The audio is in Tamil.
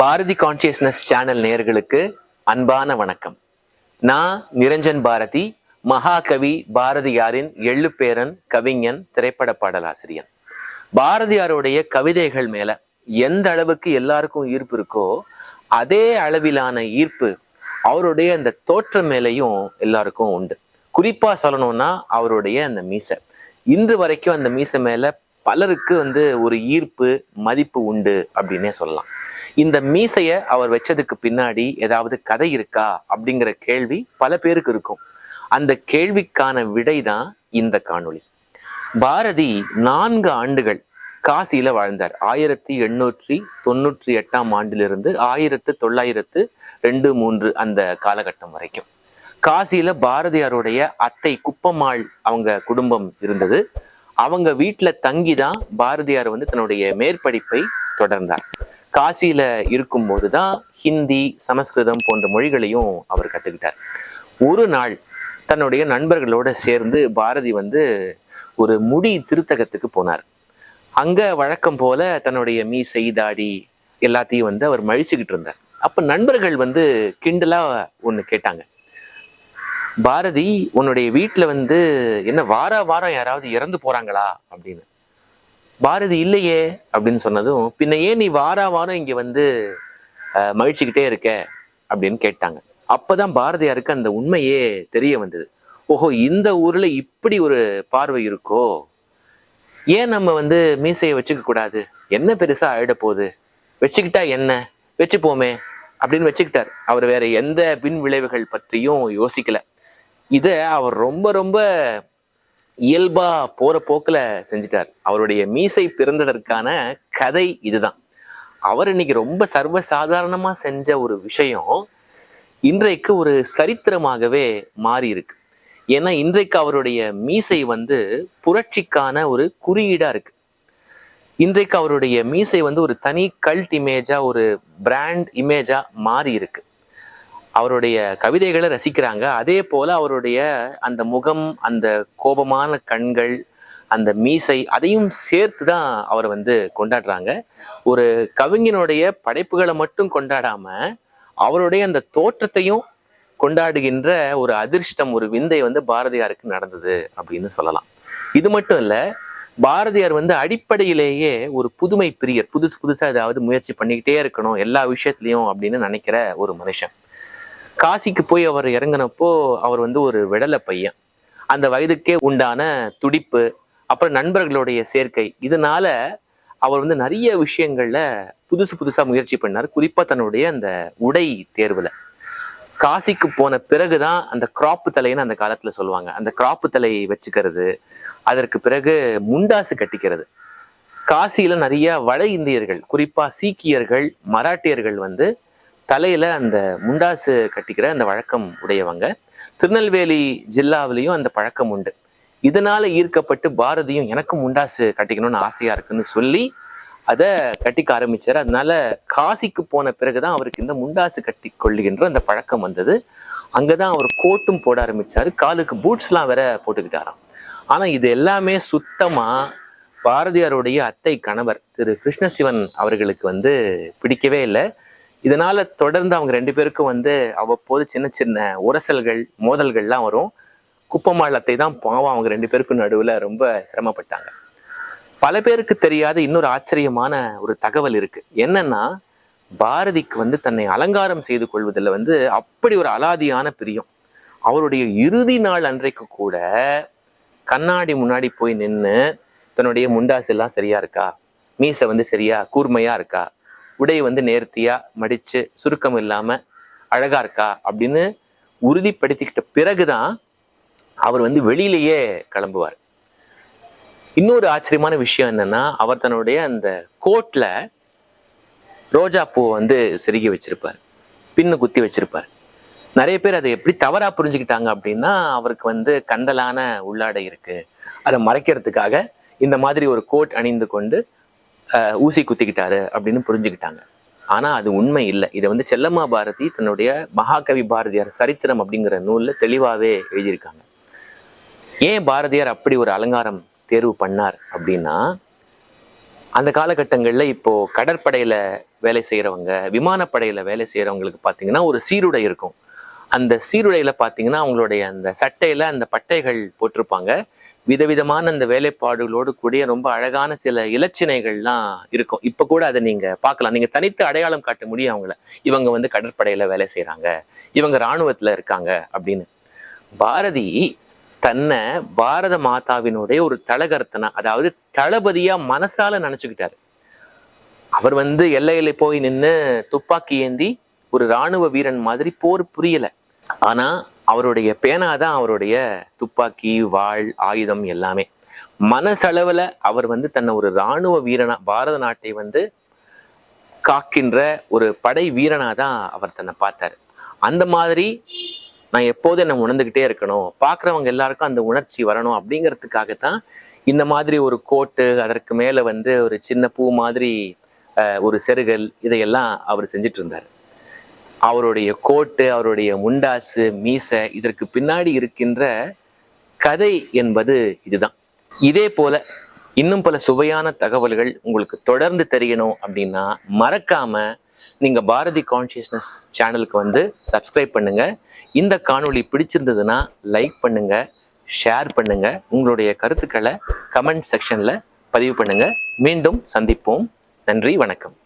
பாரதி கான்சியஸ்னஸ் சேனல் நேர்களுக்கு அன்பான வணக்கம். நான் நிரஞ்சன் பாரதி மகாகவி பாரதியாரின் எள்ளுப்பேரன் கவிஞன் திரைப்பட பாடலாசிரியன். பாரதியாருடைய கவிதைகள் மேல எந்த அளவுக்கு எல்லாருக்கும் ஈர்ப்பு இருக்கோ அதே அளவிலான ஈர்ப்பு அவருடைய அந்த தோற்றம் மேலையும் எல்லாருக்கும் உண்டு. குறிப்பா சொல்லணும்னா அவருடைய அந்த மீசை. இன்று வரைக்கும் அந்த மீசை மேல பலருக்கு வந்து ஒரு ஈர்ப்பு மதிப்பு உண்டு அப்படின்னே சொல்லலாம். இந்த மீசைய அவர் வச்சதுக்கு பின்னாடி ஏதாவது கதை இருக்கா அப்படிங்கிற கேள்வி பல பேருக்கு இருக்கும். அந்த கேள்விக்கான விடை தான் இந்த காணொளி. பாரதி நான்கு ஆண்டுகள் காசியில வாழ்ந்தார். ஆயிரத்தி எண்ணூற்றி தொண்ணூற்றி எட்டாம் ஆண்டிலிருந்து ஆயிரத்து தொள்ளாயிரத்து ரெண்டு மூன்று அந்த காலகட்டம் வரைக்கும். காசியில பாரதியாருடைய அத்தை குப்பம்மாள் அவங்க குடும்பம் இருந்தது. அவங்க வீட்டில் தங்கி தான் பாரதியார் வந்து தன்னுடைய மேற்படிப்பை தொடர்ந்தார். காசியில இருக்கும்போது தான் ஹிந்தி சமஸ்கிருதம் போன்ற மொழிகளையும் அவர் கற்றுக்கிட்டார் ஒரு நாள் தன்னுடைய நண்பர்களோட சேர்ந்து பாரதி வந்து ஒரு முடி திருத்தகத்துக்கு போனார். அங்க வழக்கம் போல தன்னுடைய மீசை தாடி எல்லாத்தையும் வந்து அவர் மழிச்சுக்கிட்டு இருந்தார். அப்ப நண்பர்கள் வந்து கிண்டலா ஒன்று கேட்டாங்க. பாரதி உன்னுடைய வீட்டில் வந்து என்ன வார வாரம் யாராவது இறந்து போறாங்களா? அப்படின்னு. பாரதி இல்லையே அப்படின்னு சொன்னதும் பின்ன ஏன் நீ வாரா வாரம் இங்க வந்து மகிழ்ச்சிக்கிட்டே இருக்க? அப்படின்னு கேட்டாங்க. அப்பதான் பாரதியாருக்கு அந்த உண்மையே தெரிய வந்தது. ஓஹோ இந்த ஊர்ல இப்படி ஒரு பார்வை இருக்கோ? ஏன் நம்ம வந்து மீசையை வச்சுக்க கூடாது? என்ன பெருசா ஆயிட போகுது? வச்சுக்கிட்டா என்ன? வச்சுப்போமே அப்படின்னு வச்சுக்கிட்டார். அவர் வேற எந்த பின் விளைவுகள் பற்றியும் யோசிக்கல. இத அவர் ரொம்ப ரொம்ப இயல்பா போற போக்குல செஞ்சிட்டார். அவருடைய மீசை பிறந்ததற்கான கதை இதுதான். அவர் இன்னைக்கு ரொம்ப சர்வ சாதாரணமா செஞ்ச ஒரு விஷயம் இன்றைக்கு ஒரு சரித்திரமாகவே மாறி இருக்கு ஏன்னா இன்றைக்கு அவருடைய மீசை வந்து புரட்சிக்கான ஒரு குறியீடா இருக்கு. இன்றைக்கு அவருடைய மீசை வந்து ஒரு தனி கல்ட் இமேஜா ஒரு பிராண்ட் இமேஜா மாறி இருக்கு அவருடைய கவிதைகளை ரசிக்கிறாங்க. அதே போல அவருடைய அந்த முகம் அந்த கோபமான கண்கள் அந்த மீசை அதையும் சேர்த்து தான் அவர் வந்து கொண்டாடுறாங்க. ஒரு கவிஞனுடைய படைப்புகளை மட்டும் கொண்டாடாம அவருடைய அந்த தோற்றத்தையும் கொண்டாடுகின்ற ஒரு அதிர்ஷ்டம் ஒரு விந்தை வந்து பாரதியாருக்கு நடந்தது அப்படின்னு சொல்லலாம். இது மட்டும் இல்ல பாரதியார் வந்து அடிப்படையிலேயே ஒரு புதுமை பிரியர் புதுசு புதுசா ஏதாவது முயற்சி பண்ணிக்கிட்டே இருக்கணும் எல்லா விஷயத்துலையும் அப்படின்னு நினைக்கிற ஒரு மனுஷன். காசிக்கு போய் அவர் இறங்கினப்போ அவர் வந்து ஒரு விடலை பையன். அந்த வயதுக்கே உண்டான துடிப்பு அப்புறம் நண்பர்களுடைய சேர்க்கை. இதனால அவர் வந்து நிறைய விஷயங்கள்ல புதுசு புதுசா முயற்சி பண்ணார். குறிப்பா தன்னுடைய அந்த உடை தேர்வுல. காசிக்கு போன பிறகுதான் அந்த கிராப்பு தலைன்னு அந்த காலத்துல சொல்லுவாங்க. அந்த கிராப்பு தலை வச்சுக்கிறது அதற்கு பிறகு முண்டாசு கட்டிக்கிறது. காசியில நிறைய வட இந்தியர்கள் குறிப்பா சீக்கியர்கள் மராட்டியர்கள் வந்து தலையில் அந்த முண்டாசு கட்டிக்கிற அந்த வழக்கம் உடையவங்க. திருநெல்வேலி ஜில்லாவிலையும் அந்த பழக்கம் உண்டு. இதனால் ஈர்க்கப்பட்டு பாரதியும் எனக்கும் முண்டாசு கட்டிக்கணும்னு ஆசையாக இருக்குன்னு சொல்லி அதை கட்டிக்க ஆரம்பிச்சார். அதனால காசிக்கு போன பிறகு தான் அவருக்கு இந்த முண்டாசு கட்டி கொள்ளுகின்ற அந்த பழக்கம் வந்தது. அங்கே தான் அவர் கோட்டும் போட ஆரம்பித்தார் காலுக்கு பூட்ஸ்லாம் வேற போட்டுக்கிட்டாராம். ஆனால் இது எல்லாமே சுத்தமாக பாரதியாருடைய அத்தை கணவர் திரு கிருஷ்ணசிவன் அவர்களுக்கு வந்து பிடிக்கவே இல்லை. இதனால தொடர்ந்து அவங்க ரெண்டு பேருக்கும் வந்து அவ்வப்போது சின்ன சின்ன உரசல்கள் மோதல்கள்லாம் வரும். குப்பமாளத்தை தான் பாவம் அவங்க ரெண்டு பேருக்கும் நடுவில் ரொம்ப சிரமப்பட்டாங்க. பல பேருக்கு தெரியாத இன்னொரு ஆச்சரியமான ஒரு தகவல் இருக்கு. என்னன்னா பாரதிக்கு வந்து தன்னை அலங்காரம் செய்து கொள்வதில் வந்து அப்படி ஒரு அலாதியான பிரியம். அவருடைய இறுதி நாள் அன்றைக்கு கூட கண்ணாடி முன்னாடி போய் நின்று தன்னுடைய முண்டாசு எல்லாம் சரியா இருக்கா? மீசை வந்து சரியா? கூர்மையா இருக்கா? உடை வந்து நேர்த்தியா மடிச்சு சுருக்கம் இல்லாம அழகா இருக்கா அப்படின்னு உறுதிப்படுத்திக்கிட்ட பிறகுதான் அவர் வந்து வெளியிலேயே கிளம்புவார். இன்னொரு ஆச்சரியமான விஷயம் என்னன்னா அவர் தன்னுடைய அந்த கோட்ல ரோஜா பூவை வந்து செருகி வச்சிருப்பார். பின்னு குத்தி வச்சிருப்பார். நிறைய பேர் அதை எப்படி தவறா புரிஞ்சுக்கிட்டாங்க அப்படின்னா அவருக்கு வந்து கண்டலான உள்ளாடை இருக்கு. அதை மறைக்கிறதுக்காக இந்த மாதிரி ஒரு கோட் அணிந்து கொண்டு ஊசி குத்திக்கிட்டாரு அப்படின்னு புரிஞ்சுக்கிட்டாங்க. ஆனா அது உண்மை இல்லை. இதை வந்து செல்லம்மா பாரதி தன்னுடைய மகாகவி பாரதியார் சரித்திரம் அப்படிங்கிற நூலில் தெளிவாகவே எழுதியிருக்காங்க. ஏன் பாரதியார் அப்படி ஒரு அலங்காரம் தேர்வு பண்ணார் அப்படின்னா அந்த காலகட்டங்களில் இப்போ கடற்படையில் வேலை செய்கிறவங்க விமானப்படையில் வேலை செய்கிறவங்களுக்கு பார்த்தீங்கன்னா ஒரு சீருடை இருக்கும். அந்த சீருடையில் பார்த்தீங்கன்னா அவங்களுடைய அந்த சட்டையில் அந்த பட்டைகள் போட்டிருப்பாங்க. விதவிதமான அந்த வேலைப்பாடுகளோடு கூடிய ரொம்ப அழகான சில இலச்சினைகள்லாம் இருக்கும். இப்போ கூட அதை நீங்க பார்க்கலாம். நீங்க தனித்து அடையாளம் காட்ட முடியும் அவங்கள. இவங்க வந்து கடற்படையில வேலை செய்கிறாங்க இவங்க இராணுவத்தில் இருக்காங்க அப்படின்னு. பாரதி தன்னை பாரத மாதாவினுடைய ஒரு தலகர்த்தனா அதாவது தளபதியா மனசால நினச்சிக்கிட்டாரு. அவர் வந்து எல்லையில போய் நின்று துப்பாக்கி ஏந்தி ஒரு ராணுவ வீரன் மாதிரி போர் புரியல. ஆனா அவருடைய பேனாதான் அவருடைய துப்பாக்கி வாள் ஆயுதம் எல்லாமே. மனசளவில் அவர் வந்து தன்னை ஒரு ராணுவ வீரனா பாரத நாட்டை வந்து காக்கின்ற ஒரு படை வீரனா தான் அவர் தன்னை பார்த்தாரு. அந்த மாதிரி நான் எப்போதும் என்னை உணர்ந்துக்கிட்டே இருக்கணும். பார்க்குறவங்க எல்லாருக்கும் அந்த உணர்ச்சி வரணும் அப்படிங்கிறதுக்காகத்தான் இந்த மாதிரி ஒரு கோட்டு அதற்கு மேலே வந்து ஒரு சின்ன பூ மாதிரி ஒரு செருகல் இதையெல்லாம் அவர் செஞ்சிட்டு இருந்தார். அவருடைய கோட்டு அவருடைய முண்டாசு மீசை இதற்கு பின்னாடி இருக்கின்ற கதை என்பது இதுதான். இதே போல இன்னும் பல சுவையான தகவல்கள் உங்களுக்கு தொடர்ந்து தெரியணும் அப்படின்னா மறக்காம நீங்க பாரதி கான்சியஸ்னஸ் சேனலுக்கு வந்து சப்ஸ்கிரைப் பண்ணுங்க. இந்த காணொளி பிடிச்சிருந்ததுன்னா லைக் பண்ணுங்க ஷேர் பண்ணுங்க. உங்களுடைய கருத்துக்களை கமெண்ட் செக்ஷன்ல பதிவு பண்ணுங்க. மீண்டும் சந்திப்போம். நன்றி வணக்கம்.